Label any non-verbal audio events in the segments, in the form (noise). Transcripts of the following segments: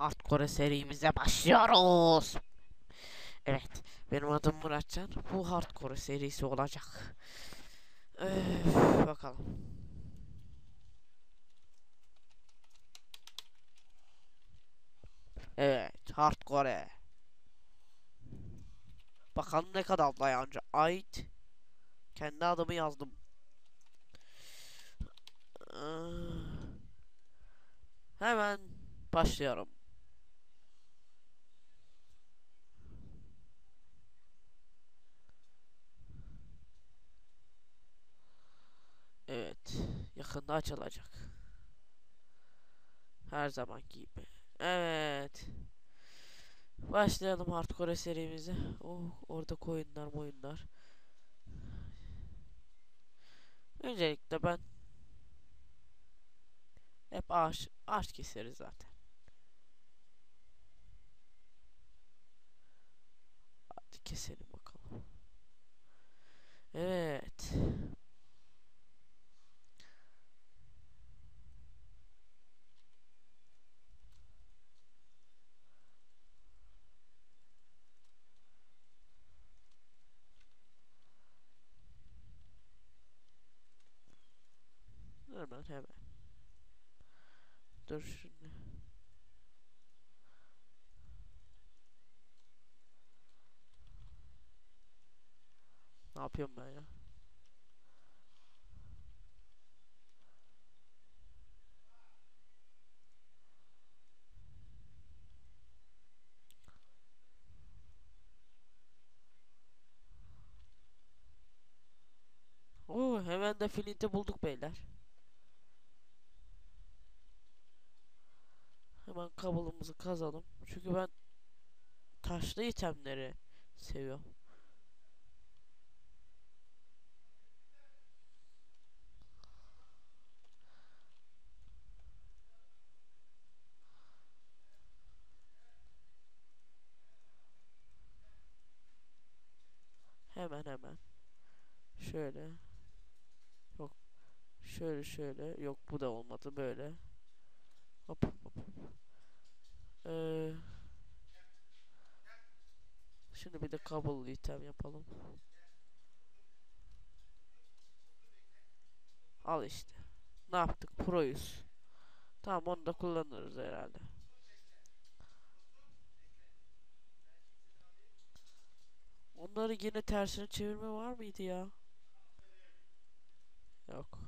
Hardcore serimize başlıyoruz. Evet, benim adım Muratcan. Bu Hardcore serisi olacak. Öf, bakalım. Evet, Hardcore. Bakalım ne kadar dayanacak. Ait. Kendi adımı yazdım. Ah. Hemen başlıyorum. Evet, yakında açılacak. Her zaman gibi. Evet. Başlayalım hardcore serimize. Oh, orada koyunlar, moyunlar. Öncelikle ben hep ağaç, ağaç keseriz zaten. Hadi keselim bakalım. Evet. Hemen. Dur şimdi. Ne yapıyorum ben ya? Oo, hemen de filinti bulduk beyler. Kabulumuzu kazalım. Çünkü ben taşlı itemleri seviyorum. Hemen hemen. Şöyle. Yok. Şöyle şöyle. Yok bu da olmadı böyle. Hop hop hop. Ee, şimdi bir de kablo item yapalım. Al işte. Ne yaptık? Proyuz. Tamam onu da kullanırız herhalde. Onları yine tersine çevirme var mıydı ya? Yok.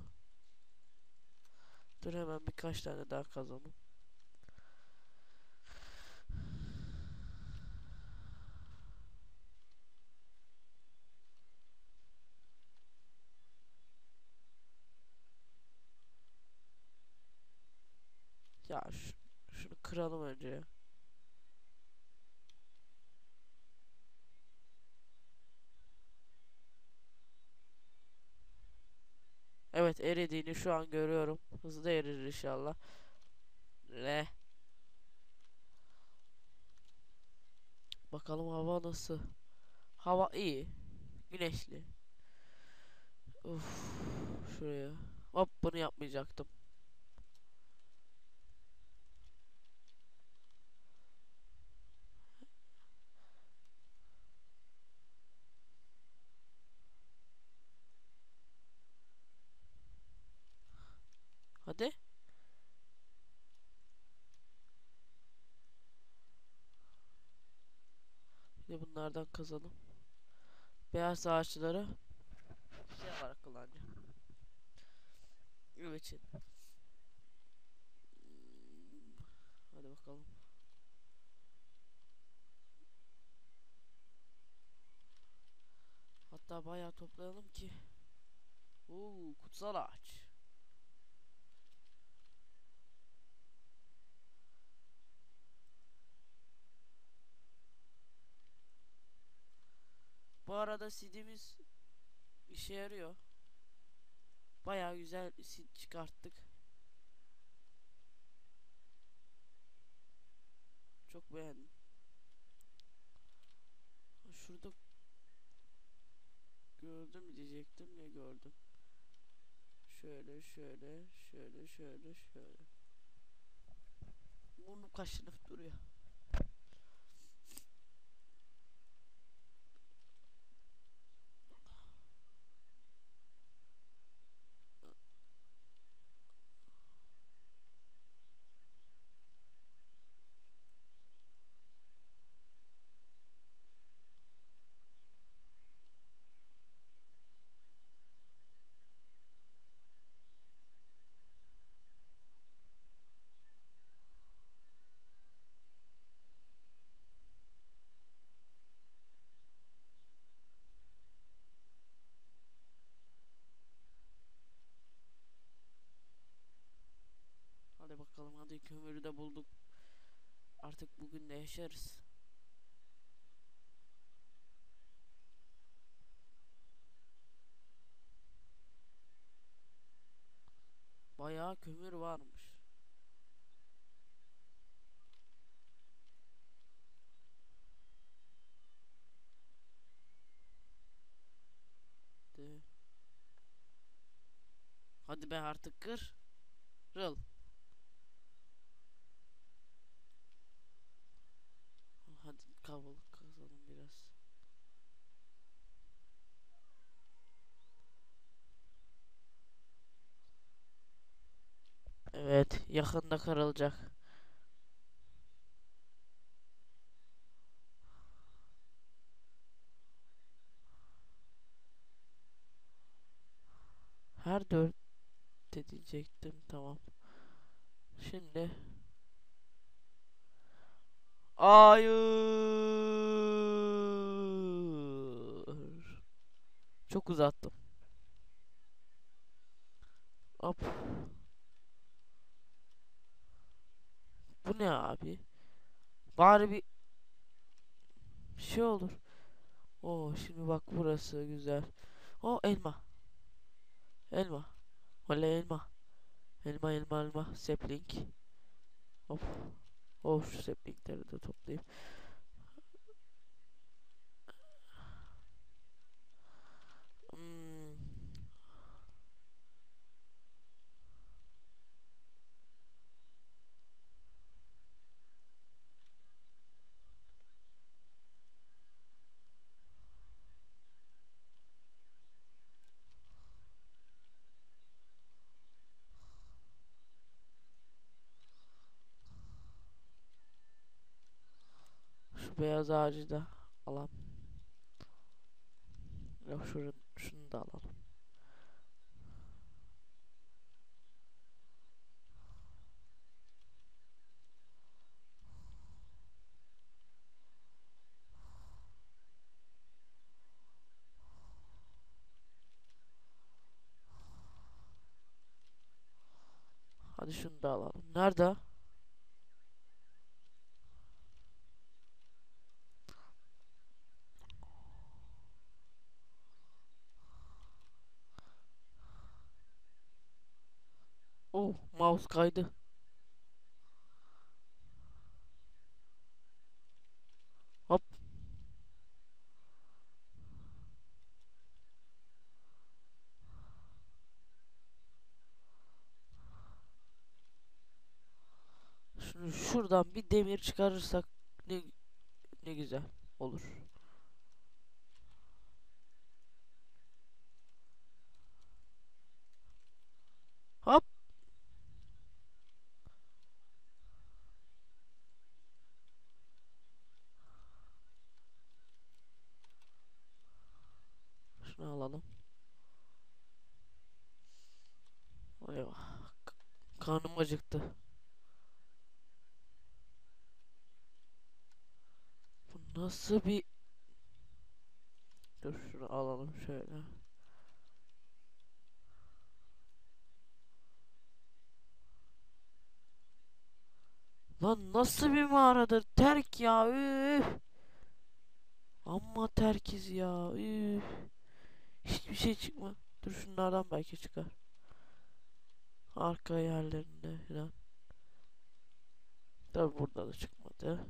Dur hemen birkaç tane daha kazalım. Ya şu, şunu kıralım önce. Evet eridiğini şu an görüyorum. Hızlı erir inşallah. Ne? Bakalım hava nasıl? Hava iyi. Güneşli. Uf, şuraya. Hop bunu yapmayacaktım. Hadi. Bir bunlardan kazalım. Beyaz ağaçları şey olarak kullanacağım. Ev için. Hmm, Hadi bakalım. Hatta bayağı toplayalım ki. Oo, kutsal ağaç. Bu arada seed'imiz işe yarıyor. Bayağı güzel seed çıkarttık. Çok beğendim. Şurada gördüm diyecektim ya gördüm. Şöyle şöyle şöyle şöyle şöyle. Bunu kaşınıp duruyor. Hadi kömürü de bulduk. Artık bugün de yaşarız. Bayağı kömür varmış. Hadi be artık kır. Rıl. Hadi kavalık kazalım biraz. Evet, yakında kırılacak. Her dört diyecektim tamam. Şimdi Hayır. Çok uzattım. Hop. Bu ne abi? Bari bir şey olur. Oo şimdi bak burası güzel. O elma. Elma. Oley elma. Elma elma elma. Sapling. Hop. Oh şu saplingleri de toplayayım. Hmm. Şu beyaz ağacı da alalım. Yok şunu, şunu da alalım. Hadi şunu da alalım. Nerede? Oh, mouse kaydı. Hop. Şunu şuradan bir demir çıkarırsak ne ne güzel olur. Hop. Şunu alalım. Eyvah. K- Karnım acıktı. Bu nasıl bir... Dur şunu alalım şöyle. Lan nasıl bir mağaradır? Terk ya. Üf. Amma terkiz ya. Üf. Hiçbir şey çıkma. Dur şunlardan belki çıkar. Arka yerlerinde falan. Tabi burada da çıkmadı.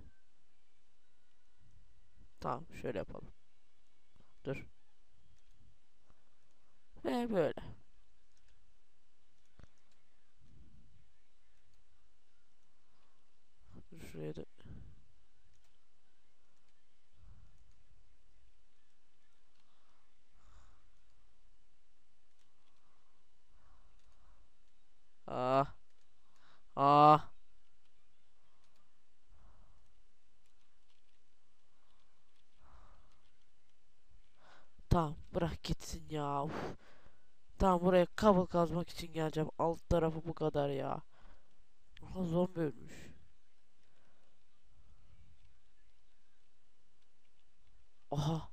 Tamam şöyle yapalım. Dur. Ve böyle. Dur Şuraya da. Ah. Ah. Tamam bırak gitsin ya. Uf. Tamam buraya kabul kazmak için geleceğim. Alt tarafı bu kadar ya. Aha zombi ölmüş. Aha.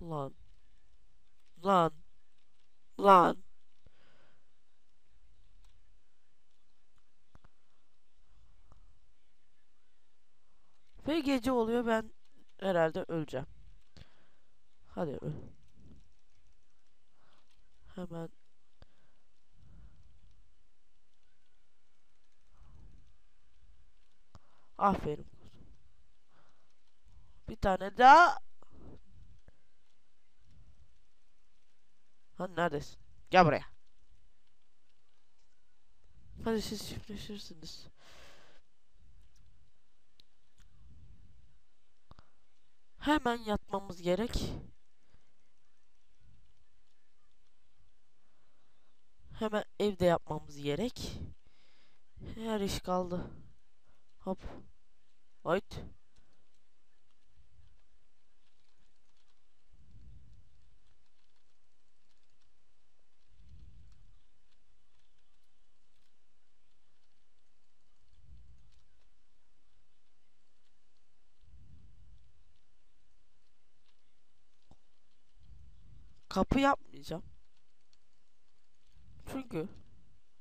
Lan. Lan. Lan. Ve gece oluyor ben herhalde öleceğim. Hadi öl. Hemen aferin. Bir tane daha. Lan neredesin? Gel buraya. Hadi siz çiftleşirsiniz. Hemen yatmamız gerek. Hemen evde yapmamız gerek. Her iş kaldı. Hop. Hayt. Kapı yapmayacağım. Çünkü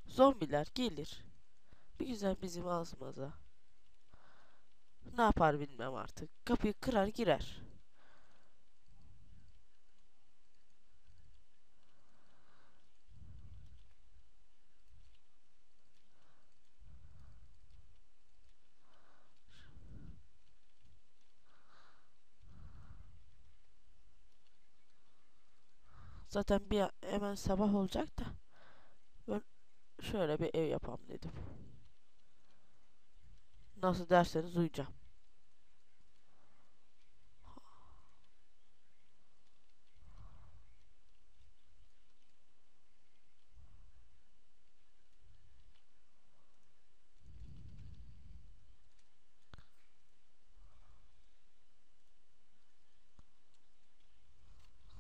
zombiler gelir. Bir güzel bizim ağzımıza. Ne yapar bilmem artık. Kapıyı kırar girer. Zaten bir hemen sabah olacak da ben şöyle bir ev yapalım dedim. Nasıl derseniz uyuyacağım.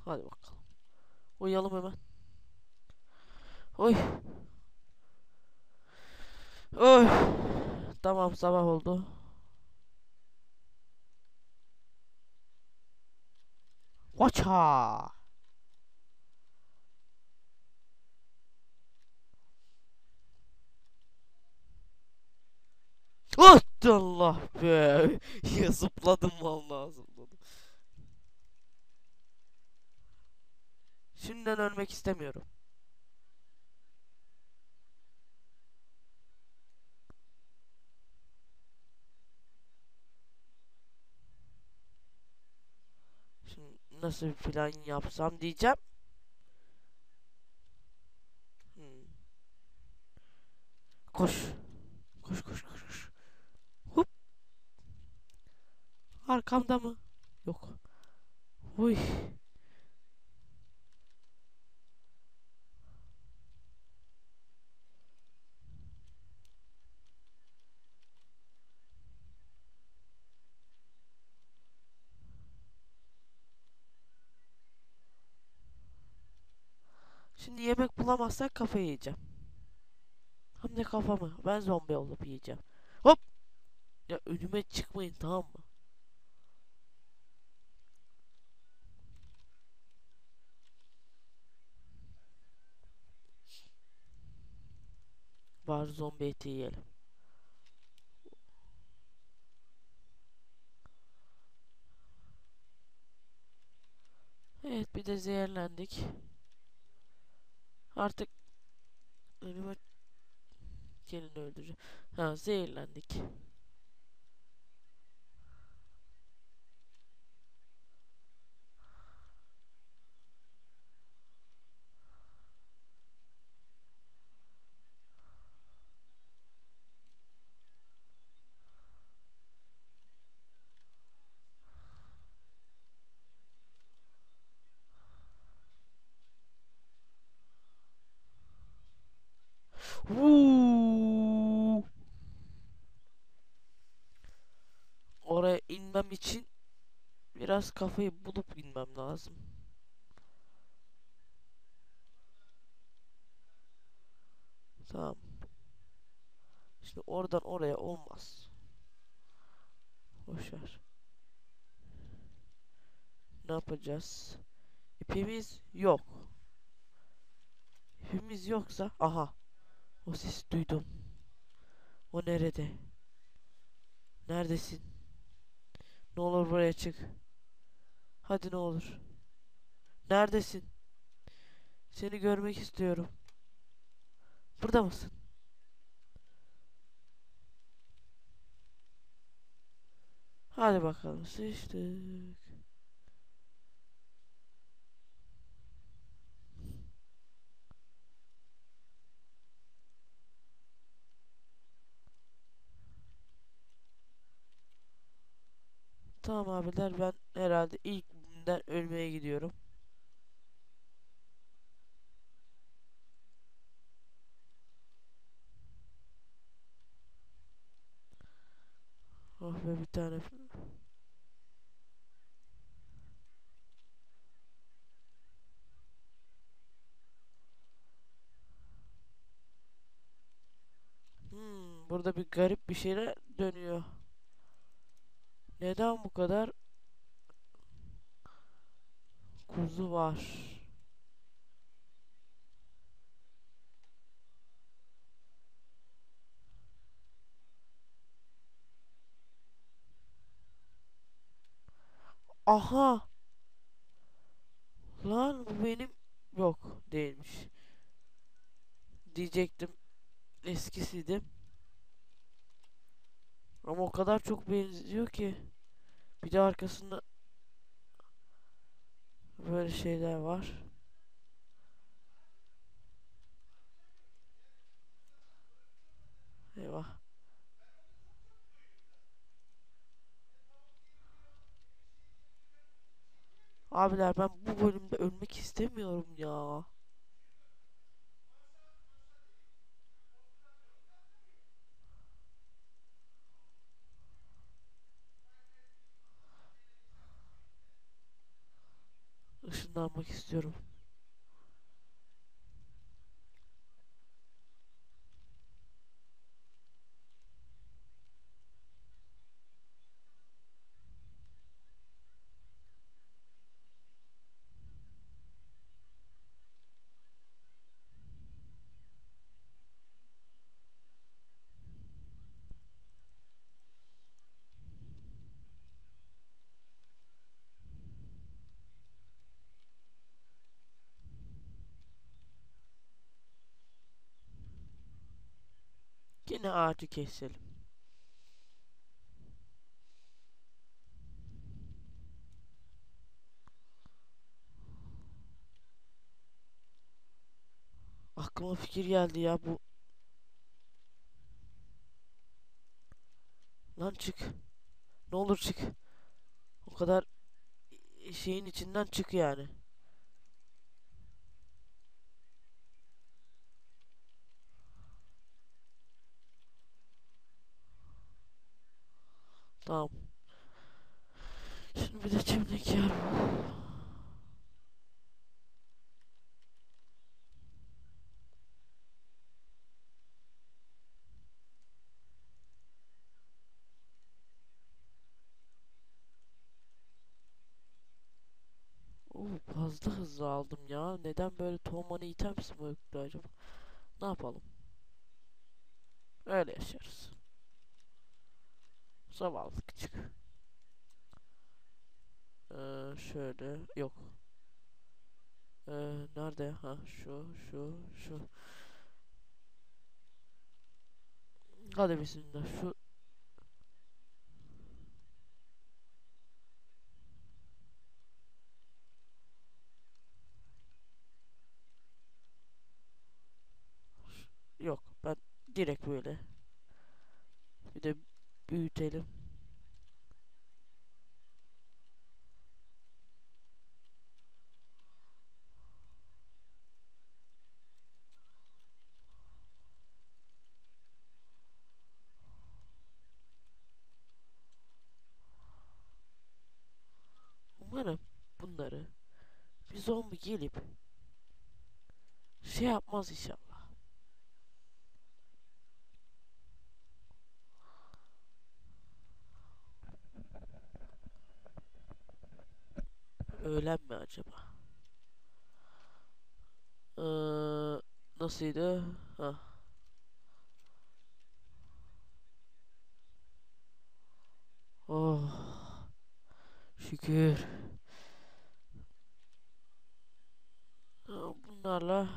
Hadi bakalım. Uyuyalım hemen. Oy. Oy. Tamam sabah oldu. Oh Allah be. (laughs) Ya zıpladım vallahi zıpladım. Şimdiden ölmek istemiyorum. Şimdi nasıl bir plan yapsam diyeceğim. Hmm. Koş. Koş koş koş koş. Hop. Arkamda mı? Yok. Uy. Şimdi yemek bulamazsak kafayı yiyeceğim. Hem de kafamı. Ben zombi olup yiyeceğim. Hop! Ya önüme çıkmayın tamam mı? Var zombi eti yiyelim. Evet bir de zehirlendik. Artık önüme gelin öldüreceğim. Ha zehirlendik. İnmem için biraz kafayı bulup inmem lazım. Tamam. Şimdi oradan oraya olmaz. Boşver. Ne yapacağız? İpimiz yok. İpimiz yoksa aha. O sesi duydum. O nerede? Neredesin? Ne olur buraya çık. Hadi ne olur. Neredesin? Seni görmek istiyorum. Burada mısın? Hadi bakalım sıçtık. Tamam abiler ben herhalde ilk günden ölmeye gidiyorum. Oh be bir tane. Hmm, burada bir garip bir şeyler dönüyor. Neden bu kadar kuzu var? Aha! Lan bu benim yok değilmiş. Diyecektim eskisiydi. Ama o kadar çok benziyor ki. Bir de arkasında böyle şeyler var. Eyvah. Abiler ben bu bölümde ölmek istemiyorum ya. Işınlanmak istiyorum. Yine ağacı keselim. Aklıma fikir geldi ya bu. Lan çık. Ne olur çık. O kadar şeyin içinden çık yani. Tamam. Şimdi bir de çimdik yer fazla hızlı aldım ya. Neden böyle tohumani items mi acaba? Ne yapalım? Öyle yaşarız. Zavallı küçük. Ee, şöyle yok. Ee, nerede? Ha şu şu şu. Hadi bismillah şu yok ben direkt böyle bir de büyütelim. Umarım bunları bir zombi gelip şey yapmaz inşallah. Öğlen mi acaba? Ee, nasılydı? Ha. Oh. Şükür. Ha, Bunlarla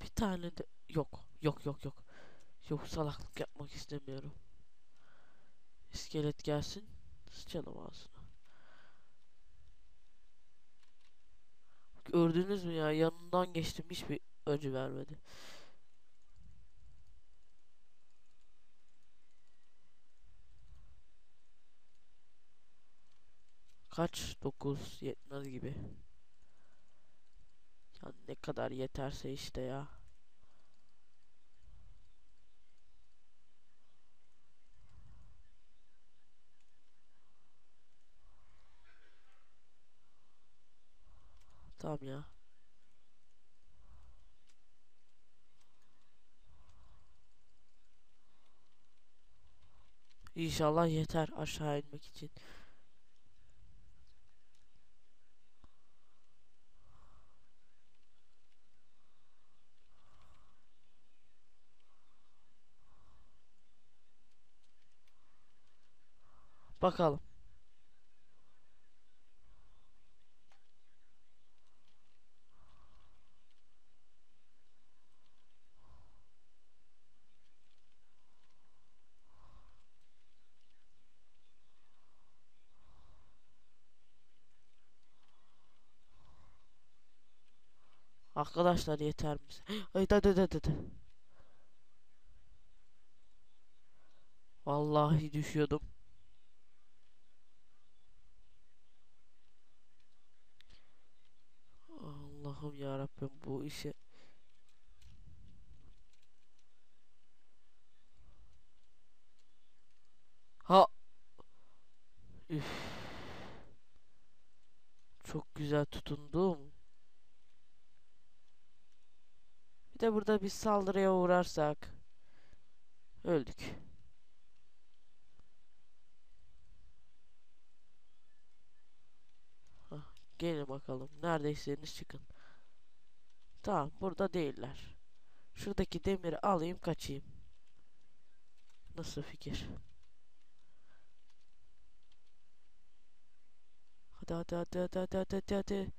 bir tane de yok. Yok yok yok. Yok salaklık yapmak istemiyorum. İskelet gelsin. Sıçalım ağzına. Gördünüz mü ya yanından geçtim hiçbir acı vermedi. Kaç? 9 yetmez gibi. Ya ne kadar yeterse işte ya. Tamam ya. İnşallah yeter aşağı inmek için. Bakalım. Arkadaşlar yeter mi? Ay da da da da da. Vallahi düşüyordum. Allah'ım ya Rabbim bu işe ha üf çok güzel tutundum. Bir de burada bir saldırıya uğrarsak öldük. Gelin bakalım. Neredeyseniz çıkın. Tamam, burada değiller. Şuradaki demiri alayım, kaçayım. Nasıl fikir? Hadi hadi hadi hadi hadi hadi hadi.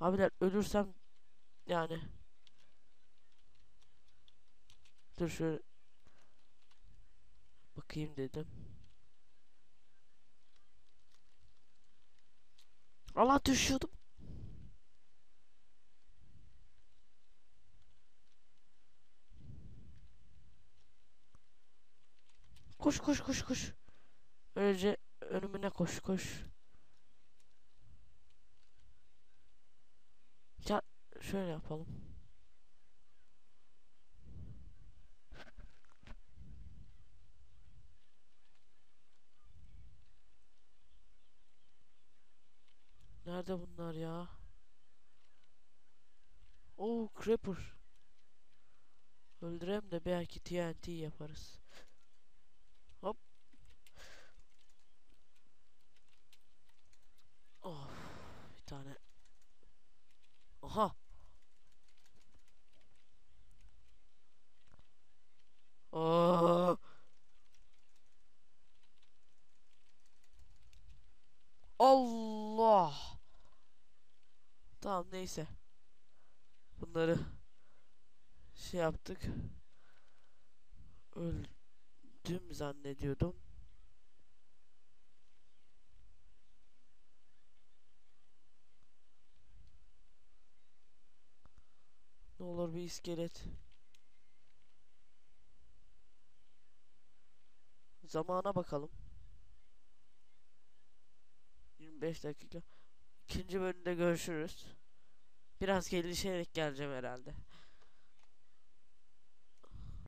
Abiler ölürsem yani dur şöyle bakayım dedim. Allah düşüyordum. Koş koş koş koş. Böylece önümüne koş koş. Ya şöyle yapalım. Nerede bunlar ya? Oo Creeper. Öldürem de belki TNT yaparız. Hop. Of bir tane. Aha. Aa. Allah. Tamam neyse. Bunları şey yaptık. Öldüm zannediyordum. Ne olur bir iskelet. Zamana bakalım. 25 dakika. İkinci bölümde görüşürüz. Biraz gelişerek geleceğim herhalde.